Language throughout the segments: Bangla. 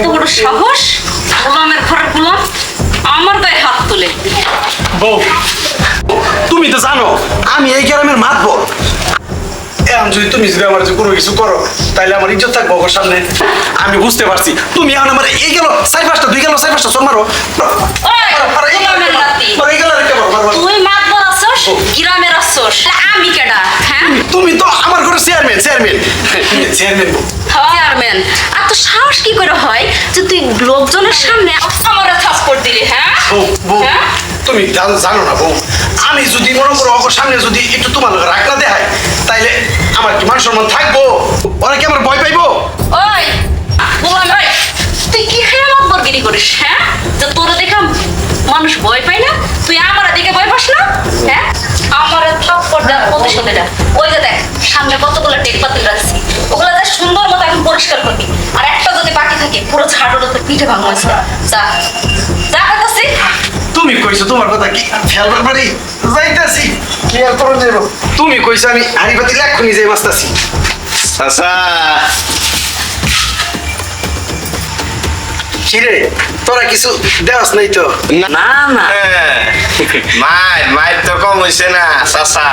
এত বড় সাহস? গোলামের ঘরের গোলাম আমার গায়ে হাত তোলে। বউ তুমি তো জানো আমি এই গ্রামের মাতবর এখন যদি তুমি যদি আমার যে কোনো কিছু করো তাহলে আমার ইজ্জত থাকব ওর সামনে। আমি বুঝতে পারছি তুমি এখন আমার এই গেল পাঁচটা দুই গেল পাঁচটা চোর মারো। তুই মাতবর আসছস গ্রামের আসছস আমি কেডা? হ্যাঁ? তুমি তো চেয়ারম্যান চেয়ারম্যান। চেয়ারম্যান। চেয়ারম্যান। আর তো সাহস কি করে হয় যে তুই লোকজনের সামনে আমার থাপ্পড় দিলি হ্যাঁ? হ্যাঁ? তুমি জানো জানো না বউ। আমি যদি মনে করো অকর সামনে যদি একটু তোমার রাগ না দেখাই তাইলে আমার কি মান সম্মান থাকব? ওরা কি আমার ভয় পাইবো? ওই দেওয়ার যা। ওই যে দেখ সামনে কতগুলো টেক পাতিল রাখছি। ওগুলো যা সুন্দর মতো এখন পরিষ্কার করবি। আর একটা যদি বাকি থাকে পুরো ছাড়োর তো পিঠে ভাঙা আছে যা। যা করতেছি। তুমি কইছো তোমার কথা কি? খেয়াল বাড়ি যাইতাছি। কি আর করো যাইব তুমি কইছো আমি হাড়ি পাতিল এক্ষুনি যাই মাস্তাছি চাচা কিরে তোরা কিছু দেওয়াস নাই তো? না না। মায়ের মায়ের তো কম হইছে না চাচা।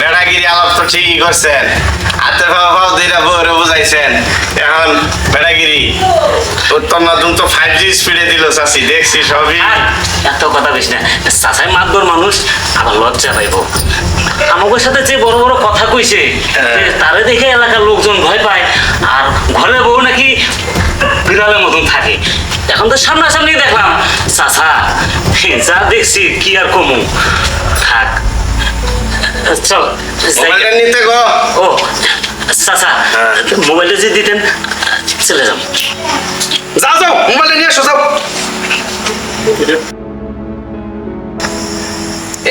বেড়াগিরি আলাপ তো ঠিকই করছেন। হাতে ভাও দুইটা বউরে বুঝাইছেন। এখন বেড়াগিরি উত্তম মাধ্যম তো ফাইভ জি স্পিডে দিল চাচি দেখছি সবই। এত কথা বেশ না। চাচাই মাতবর মানুষ আবার লজ্জা পাইব। আমাদের সাথে যে বড় বড় কথা কইছে যে তারে দেখে এলাকার লোকজন ভয় পায়। আর ঘরে বউ নাকি বিড়ালের মতন থাকে। এখন তো সামনাসামনি দেখলাম চাচা যা দেখছি কি আর কমু? থাক। চল মোবাইলটা নিতে গো। ও চাচা মোবাইলে যে দিতেন চলে যাও যাও যাও মোবাইলে নিয়ে এসো যাও।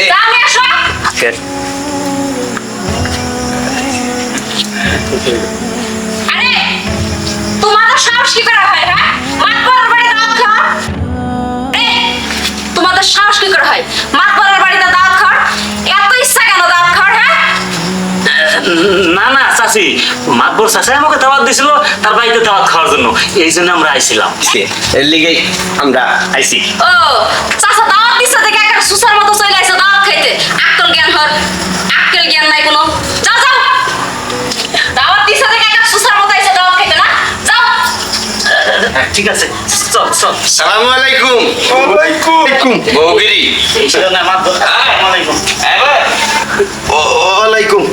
এই। না না চাচি মাতবর চাচাই আমাকে দাওয়াত দিছিল তার বাড়িতে দাওয়াত খাওয়ার জন্য। এই জন্য আমরা আইছিলাম। এর লিগেই আমরা আইছি। ও চাচা দাওয়াত দিচ্ছে দেখে একটা সুসার মতো চলে আসছে দাওয়াত খাইতে। আক্কল জ্ঞান হর আক্কেল জ্ঞান নাই কোনো। যাও যাও। দাওয়াত দিচ্ছে দেখে একটা সুসার মতো আইছে দাওয়াত খাইতে না? যাও। ঠিক আছে চল চল। সালামু আলাইকুম। ওয়ালাইকুম। বউগিরি এই আলাইকুম। ওয়ালাইকুম।